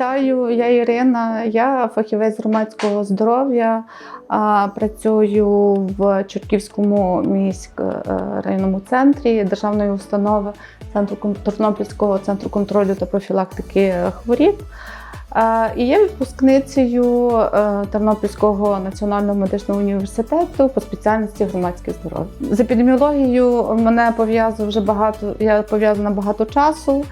я Ірина. Я фахівець громадського здоров'я. Працюю в Чортківському міськрайонному центрі державної установи центру Тернопільського центру контролю та профілактики хворіб. І є відпускницею е, Тернопільського національного медичного університету по спеціальності громадське здоров'я. З епідеміологією мене пов'язує вже багато. Я пов'язана багато часу.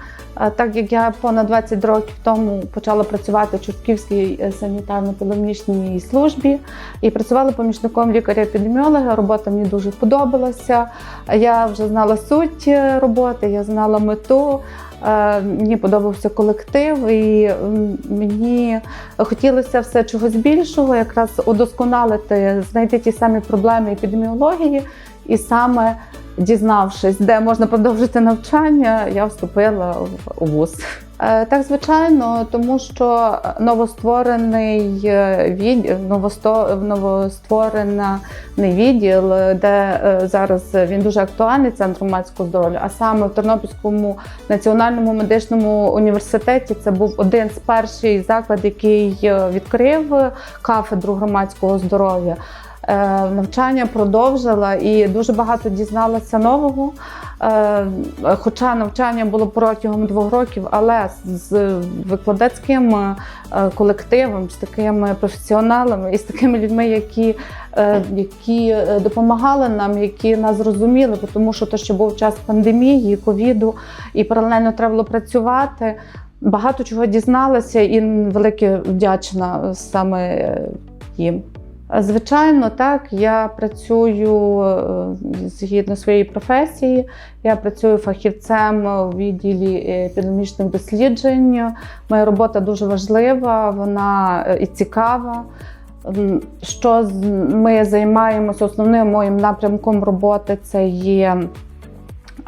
Так як я понад 20 років тому почала працювати в Чортківській е, санітарно-педагогічній службі і працювала помічником лікаря-епідеміолога. Робота мені дуже подобалася. Я вже знала суть е, роботи, я знала мету. Е, Мені подобався колектив, і мені хотілося все чогось більшого, якраз удосконалити, знайти ті самі проблеми епідеміології, і саме дізнавшись, де можна продовжити навчання, я вступила в- вуз. Е, Так, звичайно, тому що новостворений е, відділ, новостворений відділ, де е, зараз він дуже актуальний центр громадського здоров'я, а саме в Тернопільському національному медичному університеті це був один з перших закладів, який відкрив кафедру громадського здоров'я. Е, Навчання продовжила і дуже багато дізналася нового. Е, Хоча навчання було протягом двох років, але з викладацьким е, колективом, з такими професіоналами і з такими людьми, які, які допомагали нам, які нас зрозуміли, тому що то, що був час пандемії, ковіду, і паралельно треба було працювати. Багато чого дізналася і велике вдячна саме їм. Звичайно, так. Я працюю е, згідно своєї професії. Я працюю фахівцем у відділі епідемічних досліджень. Моя робота дуже важлива, вона е, і цікава. Що ми займаємося основним моїм напрямком роботи це є.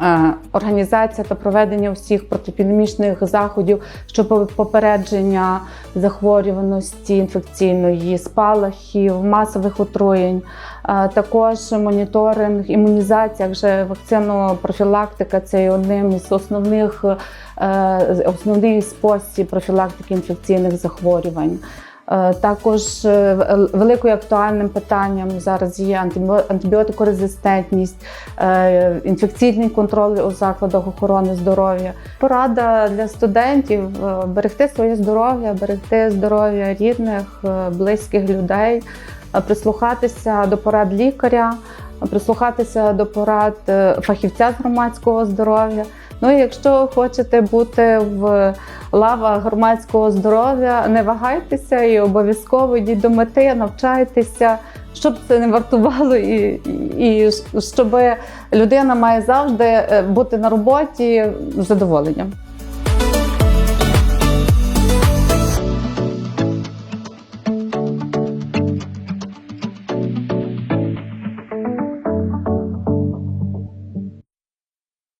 Е, Організація та проведення всіх протиепідемічних заходів щодо попередження захворюваності інфекційної, спалахів, масових отруєнь, Е, також моніторинг, імунізація, вже вакцинопрофілактика це одним із основних е, основний спосіб профілактики інфекційних захворювань. Е, Також е, великою актуальним питанням зараз є антибіо- антибіотикорезистентність, е, інфекційний контроль у закладах охорони здоров'я. Порада для студентів е, берегти своє здоров'я, берегти здоров'я рідних, е, близьких людей, е, прислухатися до порад лікаря, е, прислухатися до порад е, фахівця з громадського здоров'я. Ну якщо хочете бути в лавах громадського здоров'я, не вагайтеся і обов'язково йдіть до мети, навчайтеся, щоб це не вартувало, і, і, і щоб людина має завжди е, бути на роботі з задоволенням.